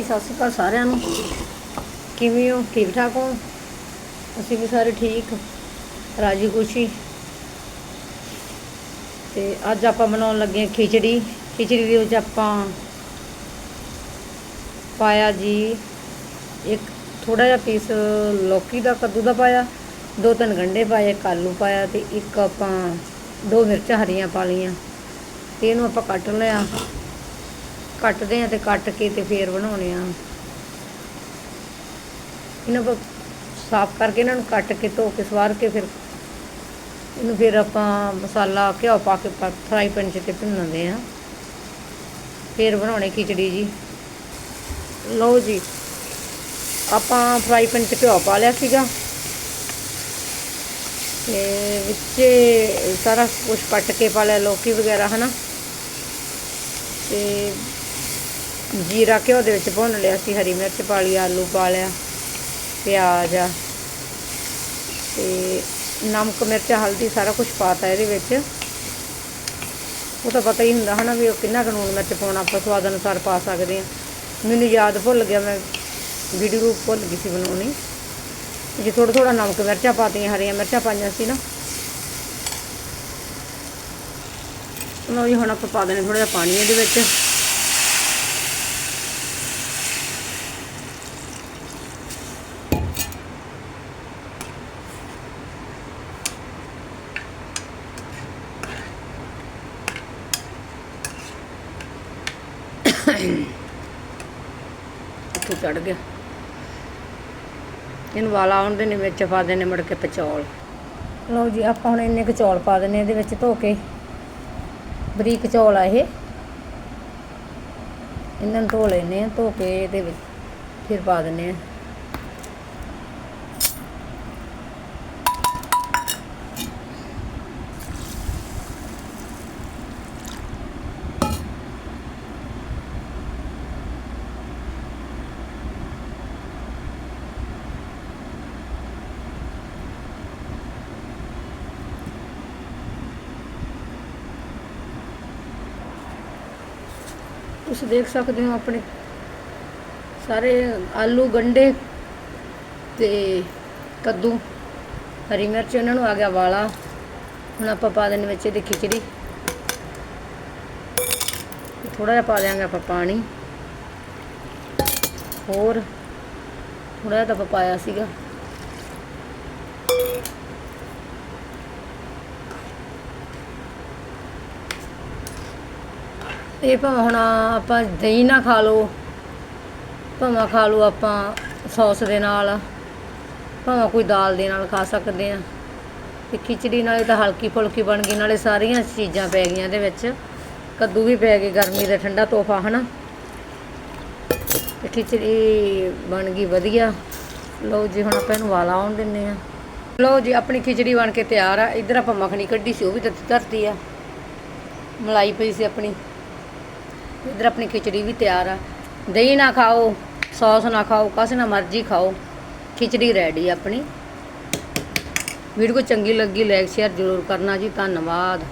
ਜੀ, ਸਤਿ ਸ਼੍ਰੀ ਅਕਾਲ ਸਾਰਿਆਂ ਨੂੰ। ਕਿਵੇਂ ਹੋ? ਠੀਕ ਠਾਕ ਹੋ? ਅਸੀਂ ਵੀ ਸਾਰੇ ਠੀਕ। ਰਾਜੀ ਖੁਸ਼ੀ। ਤੇ ਅੱਜ ਆਪਾਂ ਬਣਾਉਣ ਲੱਗੇ ਹਾਂ ਖਿਚੜੀ। ਖਿਚੜੀ ਦੇ ਵਿੱਚ ਆਪਾਂ ਪਾਇਆ ਜੀ ਇੱਕ ਥੋੜਾ ਜਿਹਾ ਪੀਸ ਲੌਕੀ ਦਾ ਕੱਦੂ ਦਾ ਪਾਇਆ, ਦੋ ਤਿੰਨ ਗੰਢੇ ਪਾਏ, ਇੱਕ ਆਲੂ ਪਾਇਆ ਤੇ ਇੱਕ ਆਪਾਂ ਦੋ ਮਿਰਚਾਂ ਹਰੀਆਂ ਪਾ ਲਈਆਂ। ਤੇ ਇਹਨੂੰ ਆਪਾਂ ਕੱਟ ਲਿਆ। ਕੱਟਦੇ ਆ ਤੇ ਕੱਟ ਕੇ ਤੇ ਫੇਰ ਬਣਾਉਣੇ ਆ। ਇਹਨਾਂ ਨੂੰ ਸਾਫ਼ ਕਰਕੇ ਇਹਨਾਂ ਨੂੰ ਕੱਟ ਕੇ ਧੋ ਕੇ ਸਵਾਰ ਕੇ ਫਿਰ ਇਹਨੂੰ ਫਿਰ ਆਪਾਂ ਮਸਾਲਾ ਘਿਓ ਪਾ ਕੇ ਫਰਾਈ ਪੈਨ 'ਚ ਤੇ ਭੁੰਨਦੇ ਆ। ਫਿਰ ਬਣਾਉਣੇ ਖਿਚੜੀ ਜੀ। ਲਓ ਜੀ, ਆਪਾਂ ਫਰਾਈ ਪੈਨ 'ਚ ਘਿਓ ਪਾ ਲਿਆ ਸੀਗਾ। ਤੇ ਵਿੱਚ ਸਾਰਾ ਕੁਝ ਕੱਟ ਕੇ ਪਾ ਲਿਆ, ਲੌਕੀ ਵਗੈਰਾ, ਹਨਾ? ਤੇ ਜੀਰਾ ਘਿਓ ਦੇ ਵਿੱਚ ਭੁੰਨ ਲਿਆ ਸੀ, ਹਰੀ ਮਿਰਚ ਪਾ ਲਈ, ਆਲੂ ਪਾ ਲਿਆ, ਪਿਆਜ਼ ਆ ਤੇ ਨਮਕ, ਮਿਰਚ, ਹਲਦੀ ਸਾਰਾ ਕੁਝ ਪਾਤਾ ਇਹਦੇ ਵਿੱਚ। ਉਹ ਤਾਂ ਪਤਾ ਹੀ ਹੁੰਦਾ ਹਨਾ ਵੀ ਉਹ ਕਿੰਨਾ ਕਾਨੂੰਨ ਮਿਰਚ ਪਾਉਣਾ, ਆਪਾਂ ਸਵਾਦ ਅਨੁਸਾਰ ਪਾ ਸਕਦੇ ਆ ਮੈਨੂੰ ਯਾਦ ਭੁੱਲ ਗਿਆ, ਮੈਂ ਵੀਡੀਓ ਭੁੱਲ ਗਈ ਸੀ ਬਣਾਉਣੀ। ਜੇ ਥੋੜਾ ਥੋੜਾ ਨਮਕ, ਮਿਰਚਾਂ ਪਾਤੀਆਂ, ਹਰੀਆਂ ਮਿਰਚਾਂ ਪਾਈਆਂ ਸੀ ਨਾ। ਲਓ ਜੀ ਹੁਣ ਆਪਾਂ ਪਾ ਦੇਣੇ ਥੋੜਾ ਜਿਹਾ ਪਾਣੀ ਇਹਦੇ ਵਿੱਚ। ਇੱਥੇ ਚੜ ਗਿਆ। ਇਹਨੂੰ ਵਾਲਾ ਆਉਣ ਦੇ ਨੇ ਵਿੱਚ ਪਾ ਦੇਣੇ ਮੁੜ ਕੇ ਪਚੌਲ। ਲਓ ਜੀ ਆਪਾਂ ਹੁਣ ਇੰਨੇ ਕੁ ਚੌਲ ਪਾ ਦੇਣੇ ਇਹਦੇ ਵਿੱਚ ਧੋ ਕੇ। ਬਰੀਕ ਚੌਲ ਆ ਇਹ। ਇਹਨਾਂ ਨੂੰ ਧੋ ਲੈਨੇ ਆ ਧੋ ਕੇ ਇਹਦੇ ਵਿੱਚ ਫਿਰ ਪਾ ਦਿੰਨੇ ਆ ਤੁਸੀਂ ਦੇਖ ਸਕਦੇ ਹੋ ਆਪਣੇ ਸਾਰੇ ਆਲੂ, ਗੰਡੇ ਤੇ ਕੱਦੂ, ਹਰੀ ਮਿਰਚ ਇਹਨਾਂ ਨੂੰ ਆ ਗਿਆ ਵਾਲਾ। ਹੁਣ ਆਪਾਂ ਪਾ ਦੇਣੇ ਵਿੱਚ ਇਹਦੀ ਖਿਚੜੀ। ਥੋੜਾ ਜਿਹਾ ਪਾ ਦਿਆਂਗੇ ਆਪਾਂ ਪਾਣੀ। ਹੋਰ ਥੋੜਾ ਜਿਹਾ ਤਾਂ ਆਪਾਂ ਪਾਇਆ ਸੀਗਾ। ਇਹ ਭਾਵੇਂ ਹੁਣ ਆਪਾਂ ਦਹੀਂ ਨਾ ਖਾ ਲਓ, ਭਾਵੇਂ ਖਾ ਲਓ ਆਪਾਂ ਸੌਸ ਦੇ ਨਾਲ, ਭਾਵੇਂ ਕੋਈ ਦਾਲ ਦੇ ਨਾਲ ਖਾ ਸਕਦੇ ਆ ਤੇ ਖਿਚੜੀ ਨਾਲੇ ਤਾਂ ਹਲਕੀ ਫੁਲਕੀ ਬਣ ਗਈ, ਨਾਲੇ ਸਾਰੀਆਂ ਚੀਜ਼ਾਂ ਪੈ ਗਈਆਂ ਇਹਦੇ ਵਿੱਚ। ਕੱਦੂ ਵੀ ਪੈ ਗਏ ਗਰਮੀ ਦਾ ਠੰਡਾ ਤੋਹਫਾ, ਹਨਾ? ਤੇ ਖਿਚੜੀ ਬਣ ਗਈ ਵਧੀਆ। ਲਓ ਜੀ, ਹੁਣ ਆਪਾਂ ਇਹਨੂੰ ਵਾਲਾ ਆਉਣ ਦਿੰਨੇ ਆ ਲਓ ਜੀ, ਆਪਣੀ ਖਿਚੜੀ ਬਣ ਕੇ ਤਿਆਰ ਆ। ਇੱਧਰ ਆਪਾਂ ਮੱਖਣੀ ਕੱਢੀ ਸੀ, ਉਹ ਵੀ ਦਿੱਤੀ ਧਰਤੀ ਆ। ਮਲਾਈ ਪਈ ਸੀ ਆਪਣੀ। ਇਧਰ ਆਪਣੀ ਖਿਚੜੀ ਵੀ ਤਿਆਰ ਆ। ਦਹੀਂ ਨਾ ਖਾਓ, ਸੌਸ ਨਾ ਖਾਓ ਕਾਸੇ ਨਾ ਮਰਜ਼ੀ ਖਾਓ। ਖਿਚੜੀ ਰੈਡੀ ਆਪਣੀ। ਵੀਡੀਓ ਚੰਗੀ ਲੱਗੀ ਲਾਈਕ ਸ਼ੇਅਰ ਜ਼ਰੂਰ ਕਰਨਾ ਜੀ। ਧੰਨਵਾਦ।